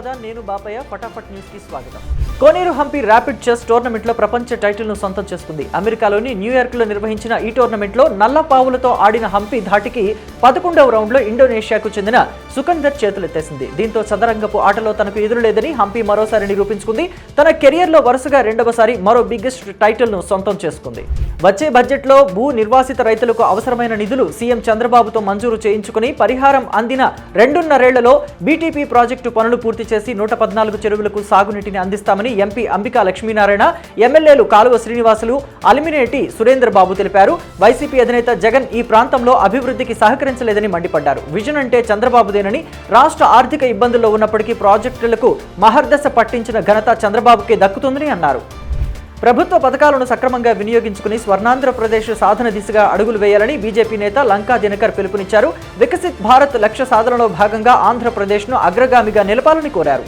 హైదరాబాద్ నేను బాపయ్య ఫటాఫట్ న్యూస్కి స్వాగతం. కోనేరు హంపి ర్యాపిడ్ చెస్ టోర్నమెంట్లో ప్రపంచ టైటిల్ను సొంతం చేసుకుంది. అమెరికాలోని న్యూయార్క్లో నిర్వహించిన ఈ టోర్నమెంట్లో నల్ల పావులతో ఆడిన హంపి ధాటికి పదకొండవ రౌండ్లో ఇండోనేషియాకు చెందిన సుకందర్ చేతులెత్తేసింది. దీంతో చదరంగపు ఆటలో తనకు ఎదురులేదని హంపి మరోసారి నిరూపించుకుంది. తన కెరియర్లో వరుసగా రెండవసారి మరో బిగ్గెస్ట్ టైటిల్ను సొంతం చేసుకుంది. వచ్చే బడ్జెట్లో భూ నిర్వాసిత రైతులకు అవసరమైన నిధులు సీఎం చంద్రబాబుతో మంజూరు చేయించుకుని పరిహారం అందిన రెండున్నరేళ్ళలో బీటీపీ ప్రాజెక్టు పనులు పూర్తి చేసి నూట పద్నాలుగు చెరువులకు సాగునీటిని అందిస్తామని ఎంపీ అంబికా లక్ష్మీనారాయణ ఎమ్మెల్యేలు కాలువ శ్రీనివాసులు అలిమినేటి సురేంద్రబాబు తెలిపారు. వైసీపీ అధినేత జగన్ ఈ ప్రాంతంలో అభివృద్ధికి సహకరించలేదని మండిపడ్డారు. విజన్ అంటే చంద్రబాబుదేనని రాష్ట్ర ఆర్థిక ఇబ్బందుల్లో ఉన్నప్పటికీ ప్రాజెక్టులకు మహర్దశ పట్టించిన ఘనత చంద్రబాబుకే దక్కుతుందని అన్నారు. ప్రభుత్వ పథకాలను సక్రమంగా వినియోగించుకుని స్వర్ణాంధ్రప్రదేశ్ సాధన దిశగా అడుగులు వేయాలని బీజేపీ నేత లంకా దినకర్ పిలుపునిచ్చారు. వికసిత్ భారత్ లక్ష్య సాధనలో భాగంగా ఆంధ్రప్రదేశ్ను అగ్రగామిగా నిలపాలని కోరారు.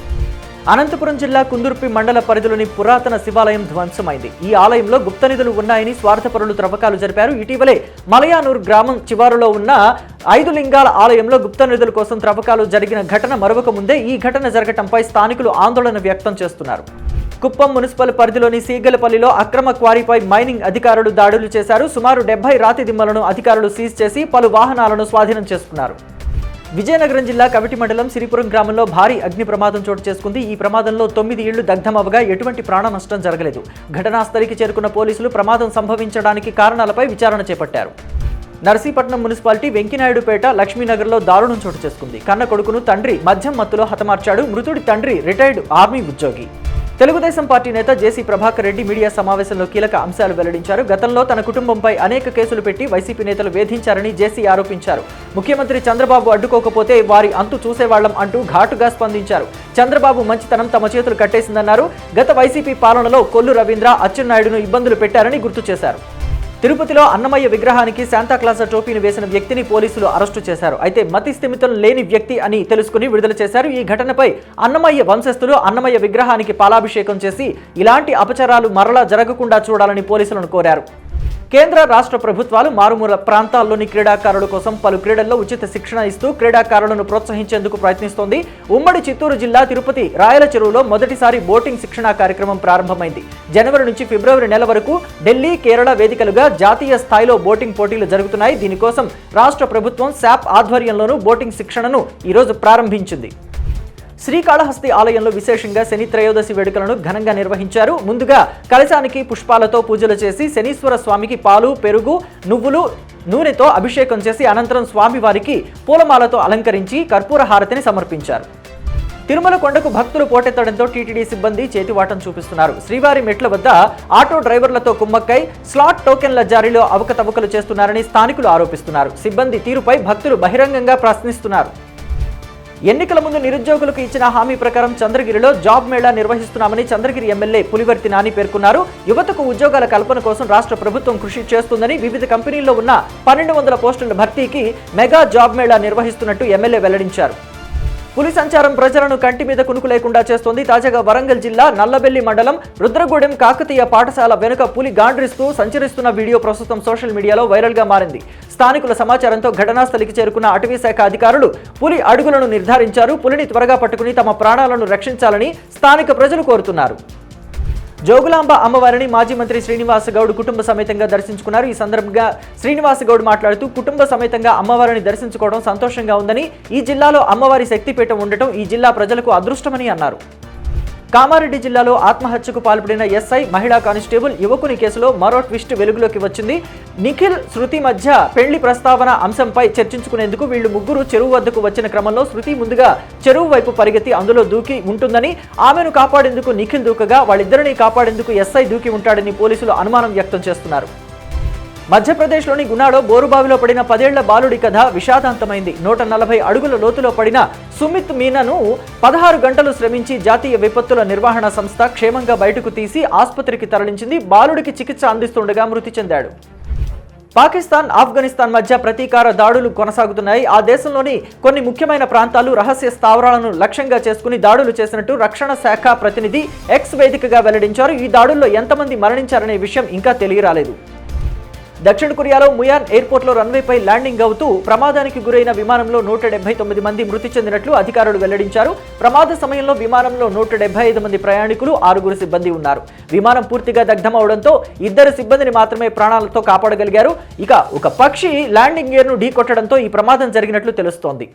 అనంతపురం జిల్లా కుందుర్పి మండల పరిధిలోని పురాతన శివాలయం ధ్వంసమైంది. ఈ ఆలయంలో గుప్త నిధులు ఉన్నాయని స్వార్థపరులు త్రవ్వకాలు జరిపారు. ఇటీవలే మలయానూర్ గ్రామం చివారులో ఉన్న ఐదు లింగాల ఆలయంలో గుప్త నిధుల కోసం త్రవ్వకాలు జరిగిన ఘటన మరొక ముందే ఈ ఘటన జరగటంపై స్థానికులు ఆందోళన వ్యక్తం చేస్తున్నారు. కుప్పం మున్సిపల్ పరిధిలోని సీగలపల్లిలో అక్రమ క్వారీపై మైనింగ్ అధికారులు దాడులు చేశారు. సుమారు డెబ్బై రాతి దిమ్మలను అధికారులు సీజ్ చేసి పలు వాహనాలను స్వాధీనం చేసుకున్నారు. విజయనగరం జిల్లా కవిటి మండలం సిరిపురం గ్రామంలో భారీ అగ్ని ప్రమాదం చోటు చేసుకుంది. ఈ ప్రమాదంలో తొమ్మిది ఇళ్ళు దగ్ధమవగా ఎటువంటి ప్రాణ నష్టం జరగలేదు. ఘటనాస్థలికి చేరుకున్న పోలీసులు ప్రమాదం సంభవించడానికి కారణాలపై విచారణ చేపట్టారు. నర్సీపట్నం మున్సిపాలిటీ వెంకినాయుడుపేట లక్ష్మీనగర్లో దారుణం చోటు చేసుకుంది. కన్న కొడుకును తండ్రి మద్యం మత్తులో హతమార్చాడు. మృతుడి తండ్రి రిటైర్డ్ ఆర్మీ ఉద్యోగి. తెలుగుదేశం పార్టీ నేత జేసీ ప్రభాకర్ రెడ్డి మీడియా సమావేశంలో కీలక అంశాలు వెల్లడించారు. గతంలో తన కుటుంబంపై అనేక కేసులు పెట్టి వైసీపీ నేతలు వేధించారని జేసీ ఆరోపించారు. ముఖ్యమంత్రి చంద్రబాబు అడ్డుకోకపోతే వారి అంతు చూసేవాళ్ళం అంటూ ఘాటుగా స్పందించారు. చంద్రబాబు మంచితనం తమ చేతులు కట్టేసిందన్నారు. గత వైసీపీ పాలనలో కొల్లు రవీంద్ర అచ్చెన్నాయుడును ఇబ్బందులు పెట్టారని గుర్తు చేశారు. తిరుపతిలో అన్నమయ్య విగ్రహానికి శాంతాక్లాస టోపీని వేసిన వ్యక్తిని పోలీసులు అరెస్టు చేశారు. అయితే మతి స్థిమితం లేని వ్యక్తి అని తెలుసుకుని విడుదల చేశారు. ఈ ఘటనపై అన్నమయ్య వంశస్థులు అన్నమయ్య విగ్రహానికి పాలాభిషేకం చేసి ఇలాంటి అపచారాలు మరలా జరగకుండా చూడాలని పోలీసులను కోరారు. కేంద్ర రాష్ట్ర ప్రభుత్వాలు మారుమూల ప్రాంతాల్లోని క్రీడాకారుల కోసం పలు క్రీడల్లో ఉచిత శిక్షణ ఇస్తూ క్రీడాకారులను ప్రోత్సహించేందుకు ప్రయత్నిస్తోంది. ఉమ్మడి చిత్తూరు జిల్లా తిరుపతి రాయల చెరువులో మొదటిసారి బోటింగ్ శిక్షణా కార్యక్రమం ప్రారంభమైంది. జనవరి నుంచి ఫిబ్రవరి నెల వరకు ఢిల్లీ కేరళ వేదికలుగా జాతీయ స్థాయిలో బోటింగ్ పోటీలు జరుగుతున్నాయి. దీనికోసం రాష్ట్ర ప్రభుత్వం శాప్ ఆధ్వర్యంలోనూ బోటింగ్ శిక్షణను ఈరోజు ప్రారంభించింది. శ్రీకాళహస్తి ఆలయంలో విశేషంగా శని త్రయోదశి వేడుకలను ఘనంగా నిర్వహించారు. ముందుగా కలశానికి పుష్పాలతో పూజలు చేసి శనీశ్వర స్వామికి పాలు పెరుగు నువ్వులు నూనెతో అభిషేకం చేసి అనంతరం స్వామివారికి పూలమాలతో అలంకరించి కర్పూర హారతిని సమర్పించారు. తిరుమల కొండకు భక్తులు పోటెత్తడంతో టీటీడీ సిబ్బంది చేతివాటం చూపిస్తున్నారు. శ్రీవారి మెట్ల వద్ద ఆటో డ్రైవర్లతో కుమ్మక్కై స్లాట్ టోకెన్ల జారీలో అవకతవకలు చేస్తున్నారని స్థానికులు ఆరోపిస్తున్నారు. సిబ్బంది తీరుపై భక్తులు బహిరంగంగా ప్రశ్నిస్తున్నారు. ఎన్నికల ముందు నిరుద్యోగులకు ఇచ్చిన హామీ ప్రకారం చంద్రగిరిలో జాబ్ మేళా నిర్వహిస్తున్నామని చంద్రగిరి ఎమ్మెల్యే పులివర్తి నాని పేర్కొన్నారు. యువతకు ఉద్యోగాల కల్పన కోసం రాష్ట్ర ప్రభుత్వం కృషి చేస్తుందని వివిధ కంపెనీల్లో ఉన్న పన్నెండు వందల పోస్టుల భర్తీకి మెగా జాబ్ మేళా నిర్వహిస్తున్నట్టు ఎమ్మెల్యే వెల్లడించారు. పులి సంచారం ప్రజలను కంటి మీద కునుకు లేకుండా చేస్తోంది. తాజాగా వరంగల్ జిల్లా నల్లబెల్లి మండలం రుద్రగూడెం కాకతీయ పాఠశాల వెనుక పులి గాండ్రిస్తూ సంచరిస్తున్న వీడియో ప్రస్తుతం సోషల్ మీడియాలో వైరల్గా మారింది. స్థానికుల సమాచారంతో ఘటనా స్థలికి చేరుకున్న అటవీ శాఖ అధికారులు పులి అడుగులను నిర్ధారించారు. పులిని త్వరగా పట్టుకుని తమ ప్రాణాలను రక్షించాలని స్థానిక ప్రజలు కోరుతున్నారు. జోగులాంబ అమ్మవారిని మాజీ మంత్రి శ్రీనివాస గౌడ్ కుటుంబ సమేతంగా దర్శించుకున్నారు. ఈ సందర్భంగా శ్రీనివాస గౌడ్ మాట్లాడుతూ కుటుంబ సమేతంగా అమ్మవారిని దర్శించుకోవడం సంతోషంగా ఉందని ఈ జిల్లాలో అమ్మవారి శక్తిపీఠం ఉండటం ఈ జిల్లా ప్రజలకు అదృష్టమని అన్నారు. కామారెడ్డి జిల్లాలో ఆత్మహత్యకు పాల్పడిన ఎస్ఐ మహిళా కానిస్టేబుల్ యువకుని కేసులో మరో ట్విస్ట్ వెలుగులోకి వచ్చింది. నిఖిల్ శృతి మధ్య పెళ్ళి ప్రస్తావన అంశంపై చర్చించుకునేందుకు వీళ్ళు ముగ్గురు చెరువు వద్దకు వచ్చిన క్రమంలో శృతి ముందుగా చెరువు వైపు పరిగెత్తి అందులో దూకి ఉంటుందని ఆమెను కాపాడేందుకు నిఖిల్ దూకగా వాళ్ళిద్దరిని కాపాడేందుకు ఎస్ఐ దూకి ఉంటాడని పోలీసులు అనుమానం వ్యక్తం చేస్తున్నారు. మధ్యప్రదేశ్లోని గునాలో బోరుబావిలో పడిన పదేళ్ళ బాలుడి కథ విషాదాంతమైంది. నూట నలభై అడుగుల లోతులో పడిన సుమిత్ మీనాను పదహారు గంటలు శ్రమించి జాతీయ విపత్తుల నిర్వహణ సంస్థ క్షేమంగా బయటకు తీసి ఆసుపత్రికి తరలించింది. బాలుడికి చికిత్స అందిస్తుండగా మృతి చెందాడు. పాకిస్తాన్ ఆఫ్ఘనిస్తాన్ మధ్య ప్రతీకార దాడులు కొనసాగుతున్నాయి. ఆ దేశంలోని కొన్ని ముఖ్యమైన ప్రాంతాలు రహస్య స్థావరాలను లక్ష్యంగా చేసుకుని దాడులు చేసినట్టు రక్షణ శాఖ ప్రతినిధి ఎక్స్ వేదికగా వెల్లడించారు. ఈ దాడుల్లో ఎంతమంది మరణించారనే విషయం ఇంకా తెలియరాలేదు. దక్షిణ కొరియాలో ముయాన్ ఎయిర్పోర్ట్లో రన్వేపై ల్యాండింగ్ అవుతూ ప్రమాదానికి గురైన విమానంలో నూట డెబ్బై తొమ్మిది మంది మృతి చెందినట్లు అధికారులు వెల్లడించారు. ప్రమాద సమయంలో విమానంలో నూట డెబ్బై ఐదు మంది ప్రయాణికులు ఆరుగురు సిబ్బంది ఉన్నారు. విమానం పూర్తిగా దగ్ధమవడంతో ఇద్దరు సిబ్బందిని మాత్రమే ప్రాణాలతో కాపాడగలిగారు. ఇక ఒక పక్షి ల్యాండింగ్ గేర్ను ఢీకొట్టడంతో ఈ ప్రమాదం జరిగినట్లు తెలుస్తోంది.